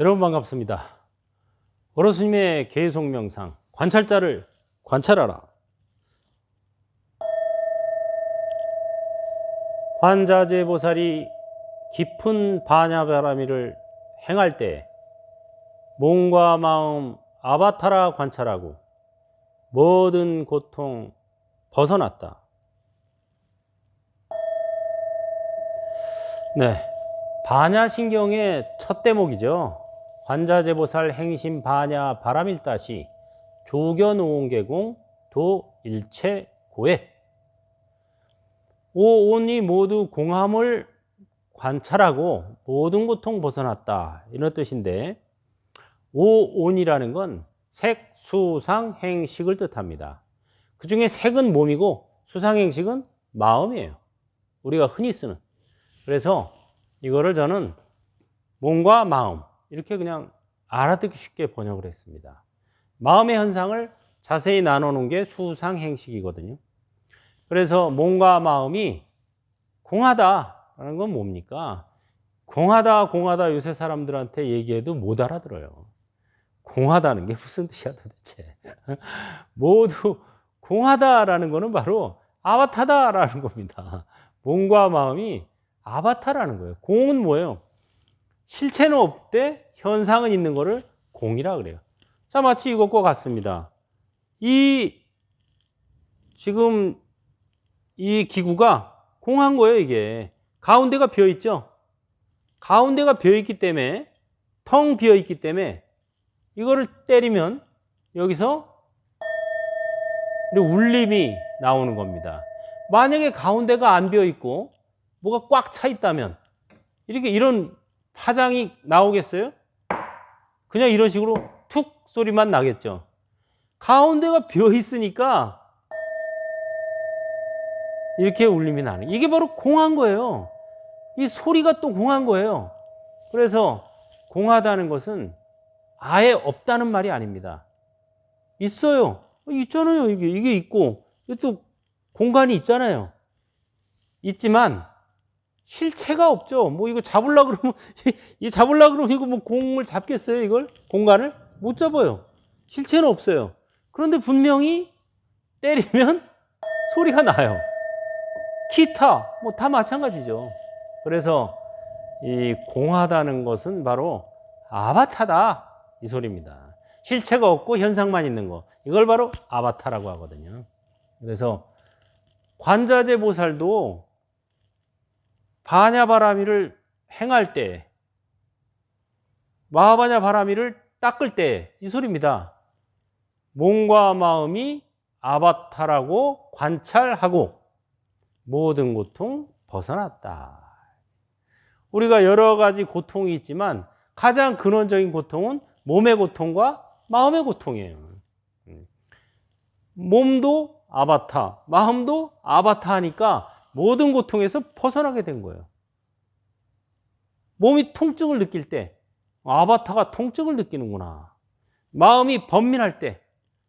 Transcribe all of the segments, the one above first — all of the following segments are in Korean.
여러분 반갑습니다. 어르스님의 계속 명상 관찰자를 관찰하라. 관자재 보살이 깊은 반야바라미를 행할 때 몸과 마음 아바타라 관찰하고 모든 고통 벗어났다. 네. 반야신경의 첫 대목이죠. 관자재보살 행심 반야 바람일다시 조견오온계공 도 일체 고액 오온이 모두 공함을 관찰하고 모든 고통 벗어났다 이런 뜻인데 오온이라는 건 색, 수상, 행식을 뜻합니다. 그 중에 색은 몸이고 수상, 행식은 마음이에요. 우리가 흔히 쓰는. 그래서 이거를 저는 몸과 마음 이렇게 그냥 알아듣기 쉽게 번역을 했습니다. 마음의 현상을 자세히 나눠 놓은 게 수상 행식이거든요. 그래서 몸과 마음이 공하다라는 건 뭡니까? 공하다 공하다 요새 사람들한테 얘기해도 못 알아들어요. 공하다는 게 무슨 뜻이야 도대체? 모두 공하다라는 거는 바로 아바타다라는 겁니다. 몸과 마음이 아바타라는 거예요. 공은 뭐예요? 실체는 없대 현상은 있는 거를 공이라 그래요. 자, 마치 이것과 같습니다. 이 지금 이 기구가 공한 거예요, 이게. 가운데가 비어 있죠? 가운데가 비어 있기 때문에 텅 비어 있기 때문에 이거를 때리면 여기서 울림이 나오는 겁니다. 만약에 가운데가 안 비어 있고 뭐가 꽉 차 있다면 이렇게 이런 파장이 나오겠어요? 그냥 이런 식으로 툭 소리만 나겠죠. 가운데가 비어 있으니까 이렇게 울림이 나는 이게 바로 공한 거예요. 이 소리가 또 공한 거예요. 그래서 공하다는 것은 아예 없다는 말이 아닙니다. 있어요. 있잖아요. 이게 이게 있고 또 공간이 있잖아요. 있지만 실체가 없죠. 뭐 이거 잡으려 그러면 이 잡으려 그러면 이거 뭐 공을 잡겠어요? 이걸 공간을 못 잡아요. 실체는 없어요. 그런데 분명히 때리면 소리가 나요. 기타 뭐 다 마찬가지죠. 그래서 이 공하다는 것은 바로 아바타다 이 소리입니다. 실체가 없고 현상만 있는 거 이걸 바로 아바타라고 하거든요. 그래서 관자재 보살도 바냐바라미를 행할 때, 마하바냐 바라미를 닦을 때, 이 소리입니다. 몸과 마음이 아바타라고 관찰하고 모든 고통 벗어났다. 우리가 여러 가지 고통이 있지만 가장 근원적인 고통은 몸의 고통과 마음의 고통이에요. 몸도 아바타, 마음도 아바타 하니까 모든 고통에서 벗어나게 된 거예요. 몸이 통증을 느낄 때 아바타가 통증을 느끼는구나. 마음이 번민할 때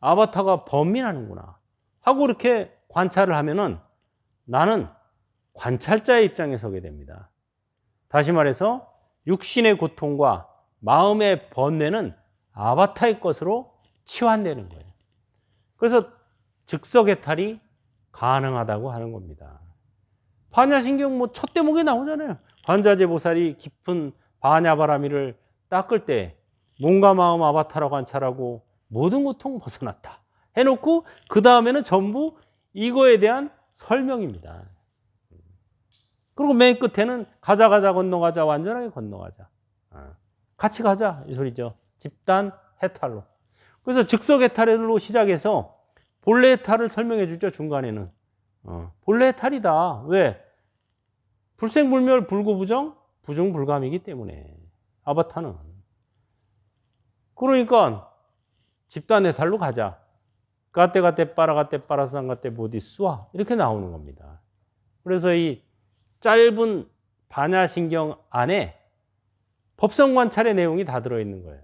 아바타가 번민하는구나. 하고 이렇게 관찰을 하면은 나는 관찰자의 입장에 서게 됩니다. 다시 말해서 육신의 고통과 마음의 번뇌는 아바타의 것으로 치환되는 거예요. 그래서 즉석해탈이 가능하다고 하는 겁니다. 반야신경 뭐 첫 대목에 나오잖아요. 관자재 보살이 깊은 반야바라미를 닦을 때 몸과 마음 아바타라 관찰하고 모든 고통 벗어났다. 해놓고 그 다음에는 전부 이거에 대한 설명입니다. 그리고 맨 끝에는 가자 가자 건너가자 완전하게 건너가자. 아, 같이 가자 이 소리죠. 집단 해탈로. 그래서 즉석 해탈로 시작해서 본래 해탈을 설명해 주죠 중간에는. 어, 본래 해탈이다. 왜? 불생불멸 불구부정 부정불감이기 때문에 아바타는 그러니까 집단 해탈로 가자. 가때 가때 빠라 가때 빠라상 가때 보디 쏘아 이렇게 나오는 겁니다. 그래서 이 짧은 반야신경 안에 법성 관찰의 내용이 다 들어 있는 거예요.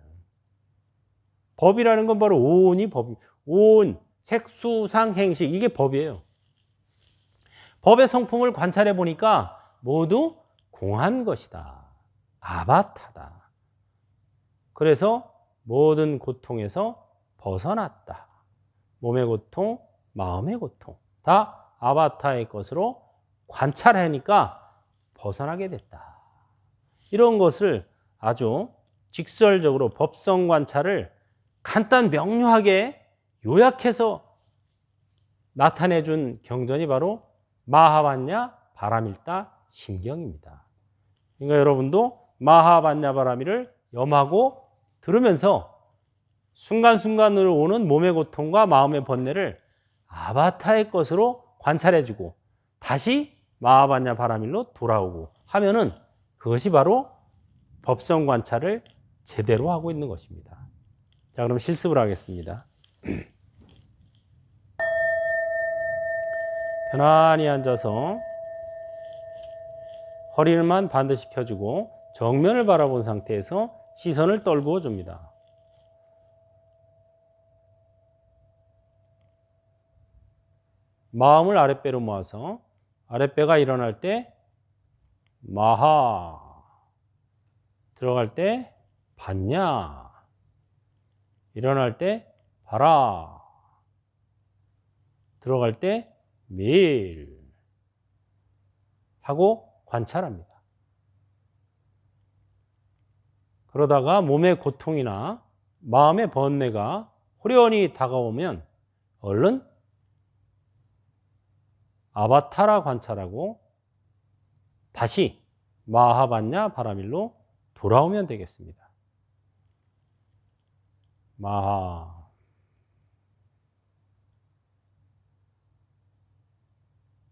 법이라는 건 바로 오온이 법, 오온, 색수상, 행식 이게 법이에요. 법의 성품을 관찰해 보니까 모두 공한 것이다. 아바타다. 그래서 모든 고통에서 벗어났다. 몸의 고통, 마음의 고통. 다 아바타의 것으로 관찰하니까 벗어나게 됐다. 이런 것을 아주 직설적으로 법성 관찰을 간단 명료하게 요약해서 나타내 준 경전이 바로 마하반야 바라밀다 심경입니다. 그러니까 여러분도 마하반야 바라밀을 염하고 들으면서 순간순간으로 오는 몸의 고통과 마음의 번뇌를 아바타의 것으로 관찰해주고 다시 마하반야 바라밀로 돌아오고 하면은 그것이 바로 법성 관찰을 제대로 하고 있는 것입니다. 자, 그럼 실습을 하겠습니다. 편안히 앉아서 허리를만 반드시 펴주고 정면을 바라본 상태에서 시선을 떨구어 줍니다. 마음을 아랫배로 모아서 아랫배가 일어날 때 마하 들어갈 때 받냐 일어날 때 봐라 들어갈 때 밀 하고 관찰합니다. 그러다가 몸의 고통이나 마음의 번뇌가 호련히 다가오면 얼른 아바타라 관찰하고 다시 마하반야 바라밀로 돌아오면 되겠습니다. 마하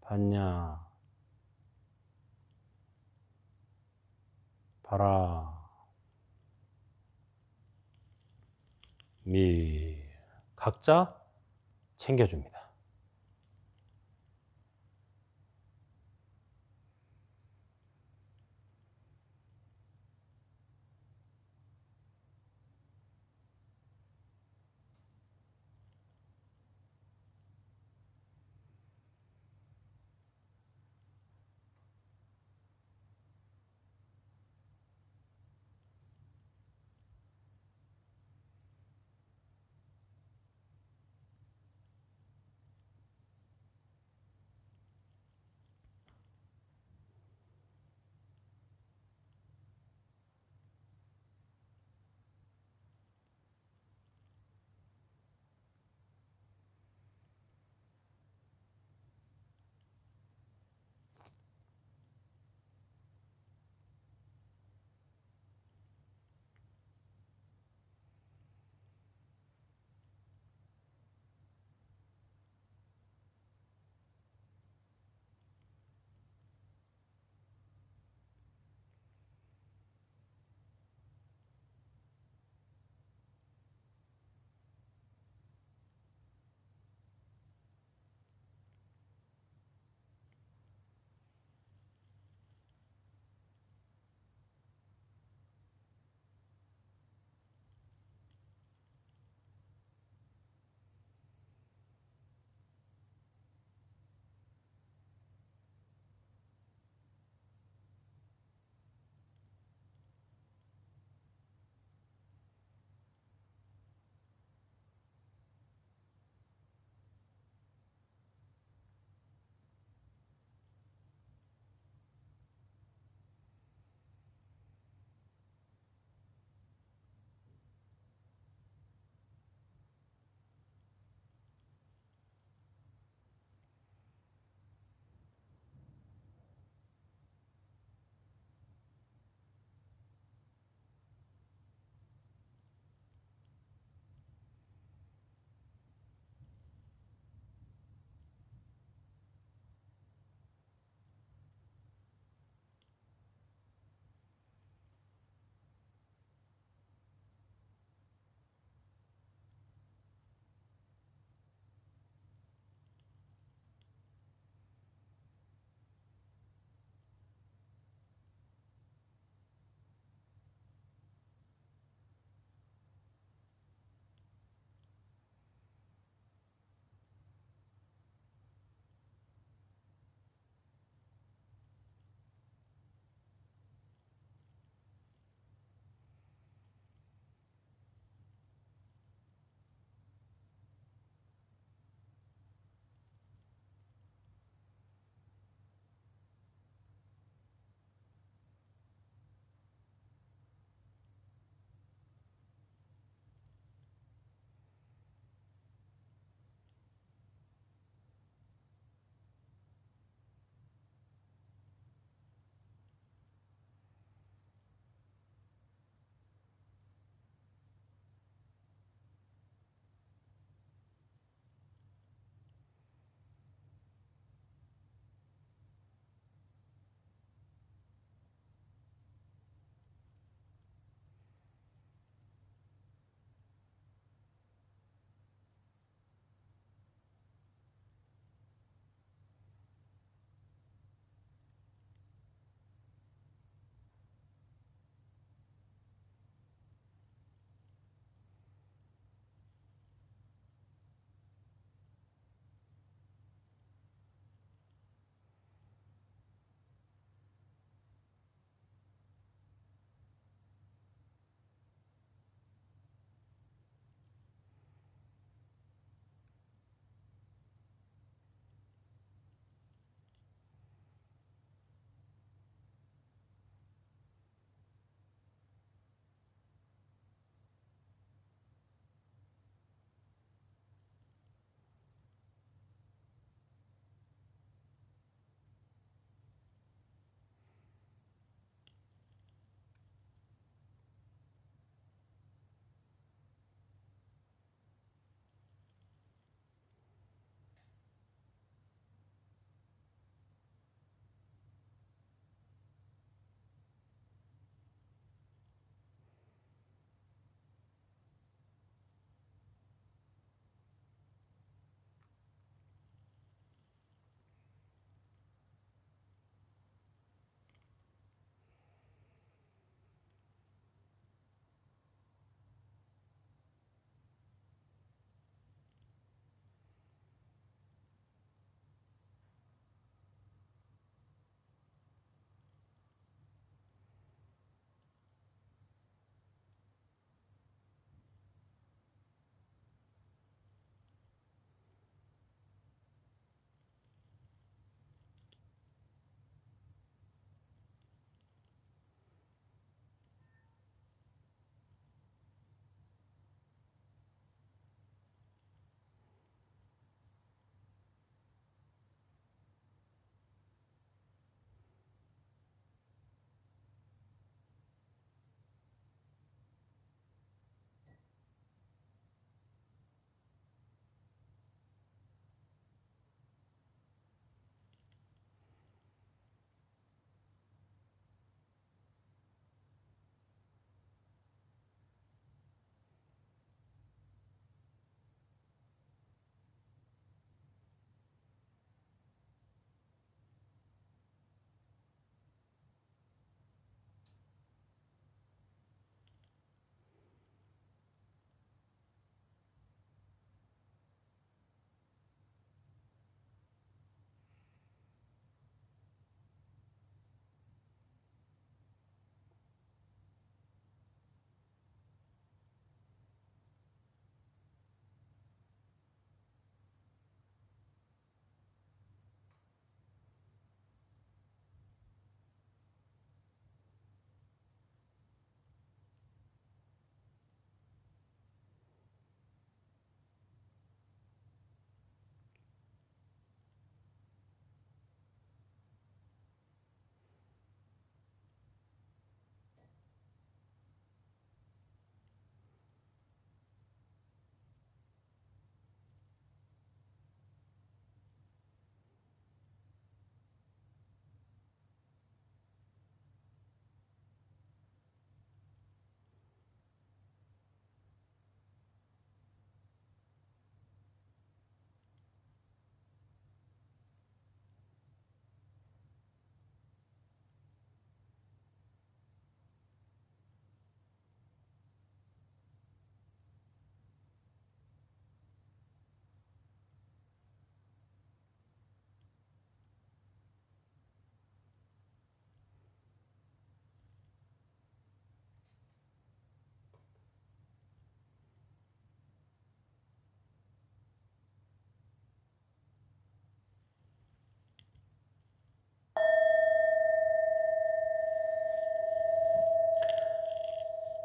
반야 바라 미 각자 챙겨줍니다.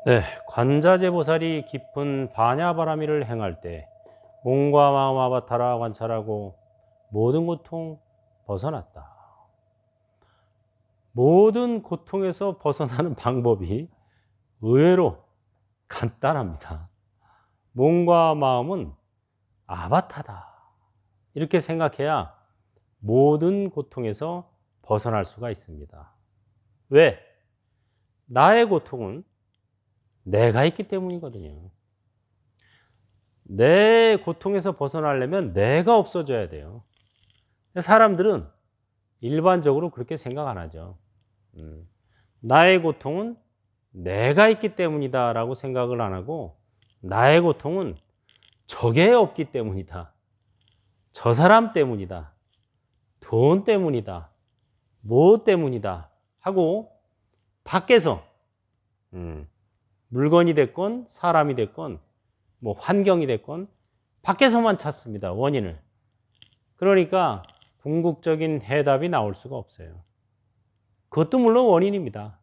네, 관자재 보살이 깊은 반야바라미를 행할 때 몸과 마음 아바타라 관찰하고 모든 고통 벗어났다. 모든 고통에서 벗어나는 방법이 의외로 간단합니다. 몸과 마음은 아바타다. 이렇게 생각해야 모든 고통에서 벗어날 수가 있습니다. 왜? 나의 고통은 내가 있기 때문이거든요. 내 고통에서 벗어나려면 내가 없어져야 돼요. 사람들은 일반적으로 그렇게 생각 안 하죠. 음, 나의 고통은 내가 있기 때문이다라고 생각을 안 하고 나의 고통은 적에 없기 때문이다. 저 사람 때문이다. 돈 때문이다. 뭐 때문이다. 하고 밖에서 음, 물건이 됐건 사람이 됐건 뭐 환경이 됐건 밖에서만 찾습니다. 원인을. 그러니까 궁극적인 해답이 나올 수가 없어요. 그것도 물론 원인입니다.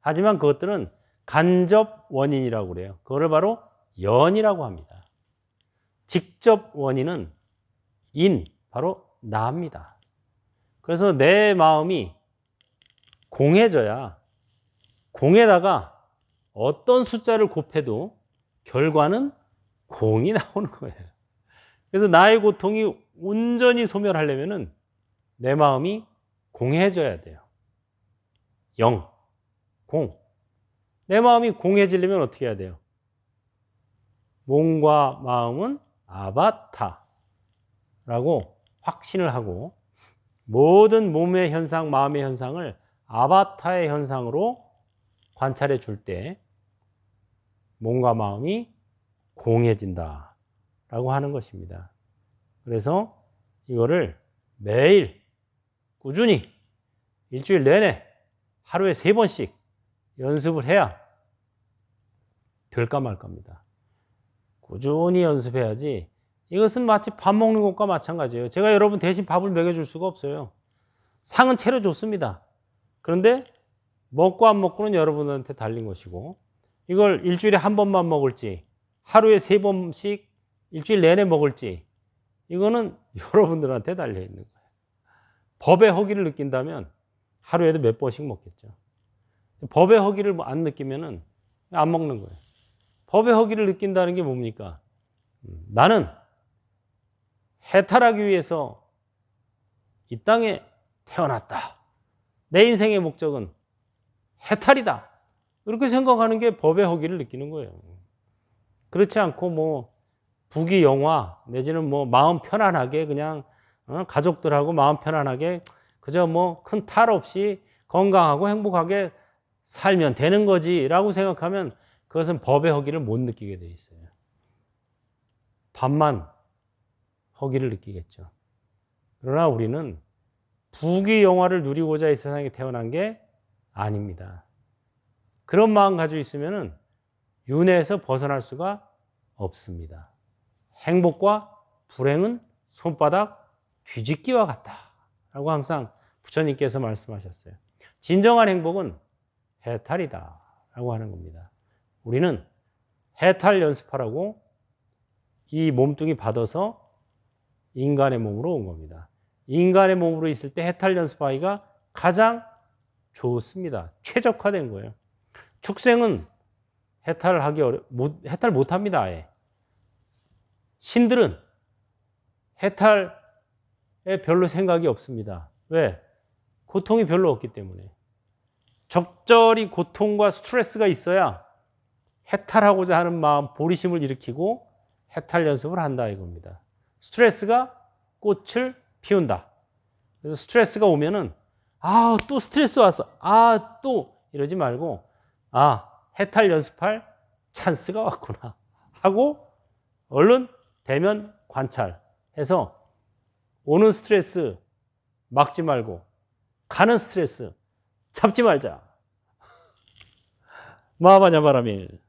하지만 그것들은 간접 원인이라고 그래요. 그거를 바로 연이라고 합니다. 직접 원인은 인, 바로 나입니다. 그래서 내 마음이 공해져야 공에다가 어떤 숫자를 곱해도 결과는 공이 나오는 거예요. 그래서 나의 고통이 온전히 소멸하려면은 내 마음이 공해져야 돼요. 영, 공. 내 마음이 공해지려면 어떻게 해야 돼요? 몸과 마음은 아바타라고 확신을 하고 모든 몸의 현상, 마음의 현상을 아바타의 현상으로 관찰해 줄 때 몸과 마음이 공해진다 라고 하는 것입니다. 그래서 이거를 매일 꾸준히 일주일 내내 하루에 세 번씩 연습을 해야 될까 말까입니다. 꾸준히 연습해야지 이것은 마치 밥 먹는 것과 마찬가지예요. 제가 여러분 대신 밥을 먹여줄 수가 없어요. 상은 차려줬습니다. 그런데 먹고 안 먹고는 여러분한테 달린 것이고 이걸 일주일에 한 번만 먹을지 하루에 세 번씩 일주일 내내 먹을지 이거는 여러분들한테 달려 있는 거예요. 법의 허기를 느낀다면 하루에도 몇 번씩 먹겠죠. 법의 허기를 안 느끼면은 안 먹는 거예요. 법의 허기를 느낀다는 게 뭡니까? 음, 나는 해탈하기 위해서 이 땅에 태어났다. 내 인생의 목적은 해탈이다. 이렇게 생각하는 게 법의 허기를 느끼는 거예요. 그렇지 않고 뭐 부귀 영화 내지는 뭐 마음 편안하게 그냥 어, 가족들하고 마음 편안하게 그저 뭐 큰 탈 없이 건강하고 행복하게 살면 되는 거지라고 생각하면 그것은 법의 허기를 못 느끼게 돼 있어요. 밥만 허기를 느끼겠죠. 그러나 우리는 부귀 영화를 누리고자 이 세상에 태어난 게 아닙니다. 그런 마음 가지고 있으면은 윤회에서 벗어날 수가 없습니다. 행복과 불행은 손바닥 뒤집기와 같다. 라고 항상 부처님께서 말씀하셨어요. 진정한 행복은 해탈이다. 라고 하는 겁니다. 우리는 해탈 연습하라고 이 몸뚱이 받아서 인간의 몸으로 온 겁니다. 인간의 몸으로 있을 때 해탈 연습하기가 가장 좋습니다. 최적화된 거예요. 축생은 해탈을 하기 어려, 못, 해탈 못 합니다, 아예. 신들은 해탈에 별로 생각이 없습니다. 왜? 고통이 별로 없기 때문에. 적절히 고통과 스트레스가 있어야 해탈하고자 하는 마음, 보리심을 일으키고 해탈 연습을 한다 이겁니다. 스트레스가 꽃을 피운다. 그래서 스트레스가 오면은 아, 또 스트레스 왔어. 아, 또 이러지 말고 아, 해탈 연습할 찬스가 왔구나 하고 얼른 대면 관찰해서 오는 스트레스 막지 말고 가는 스트레스 잡지 말자. 마하바냐 바라밀.